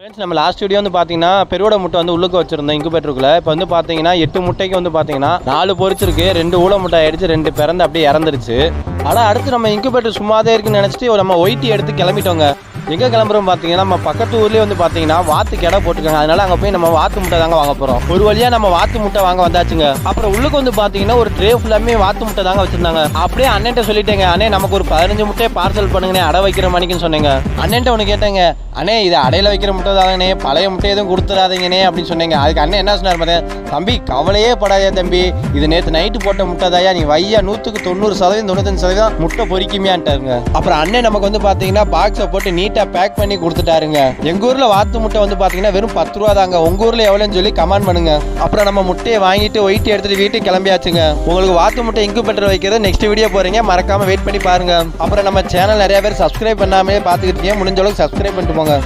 Friends நம்ம last video வந்து பார்த்தீங்கன்னா பெருவோட முட்டை வந்து உள்ளுக்கு வச்சிருந்தோம் இன்குபேட்டருக்குள்ள இப்போ வந்து பார்த்தீங்கன்னா எட்டு முட்டைக்கு வந்து பார்த்தீங்கன்னா நாலு பொறிச்சிருக்கு ரெண்டு ஊழ முட்டை ஆயிடுச்சு ரெண்டு பிறந்து அப்படியே இறந்துருச்சு. ஆனால் அடுத்து நம்ம இங்குபெட்டர் சும்மாதே இருக்குன்னு நினச்சிட்டு நம்ம ஒயிட்டி எடுத்து கிளம்பிட்டோங்க. எங்கே கிளம்புறோம் பார்த்தீங்கன்னா நம்ம பக்கத்து ஊர்லேயே வந்து பார்த்தீங்கன்னா வாத்து கடை போட்டுருக்காங்க. அதனால அங்கே போய் நம்ம வாத்து முட்டை தாங்க வாங்க போகிறோம் ஒரு வழியாக நம்ம வாத்து முட்டை வாங்க வந்தாச்சுங்க. அப்புறம் உள்ளுக்கு வந்து பார்த்தீங்கன்னா ஒரு ட்ரே ஃபுல்லாமே வாத்து முட்டை தாங்க வச்சிருந்தாங்க. அப்படியே அண்ணன்ட்ட சொல்லிட்டேங்க அண்ணே நமக்கு ஒரு பதினஞ்சு முட்டையை பார்சல் பண்ணுங்கண்ணே அடை வைக்கிற மணிக்குன்னு சொன்னேங்க. அண்ணன்ட்ட ஒன்று கேட்டேங்க அண்ணே இது அடையில வைக்கிற முட்டை தாங்கண்ணே பழைய முட்டை எதுவும் கொடுத்துடாதீங்கண்ணே அப்படின்னு சொன்னீங்க. அதுக்கு அண்ணன் என்ன சொன்னார் பார்த்தேன் தம்பி கவலையே படாதே தம்பி. இது நேற்று நைட்டு போட்ட முட்டை தாயா நீ வையா நூற்றுக்கு தொண்ணூறு சதவீதம் தொண்ணூத்தஞ்சு சதவீதம் முட்டை பொறிக்குமியான்ட்டாருங்க. அப்புறம் அண்ணன் நமக்கு வந்து பார்த்தீங்கன்னா பாக்ஸை போட்டு நீட்டாக பேக் பண்ணி கொடுத்துட்டாருங்க. எங்கள் ஊரில் வாத்து முட்டை வந்து பார்த்தீங்கன்னா வெறும் பத்து ரூபா தாங்க. உங்கள் ஊரில் எவ்வளோன்னு சொல்லி கமெண்ட் பண்ணுங்க. அப்புறம் நம்ம முட்டையை வாங்கிட்டு ஒயிட்டு எடுத்துட்டு வீட்டுக்கு கிளம்பியாச்சுங்க. உங்களுக்கு வாத்து முட்டை இன்குபேட்டர் வைக்கிறது நெக்ஸ்ட் வீடியோ போகிறீங்க மறக்காமல் வெயிட் பண்ணி பாருங்க. அப்புறம் நம்ம சேனல் நிறைய பேர் சப்ஸ்கிரைப் பண்ணாமே பார்த்துக்கிட்டீங்க. முடிஞ்ச அளவுக்கு சப்ஸ்கிரைப் பண்ணிட்டு போங்க.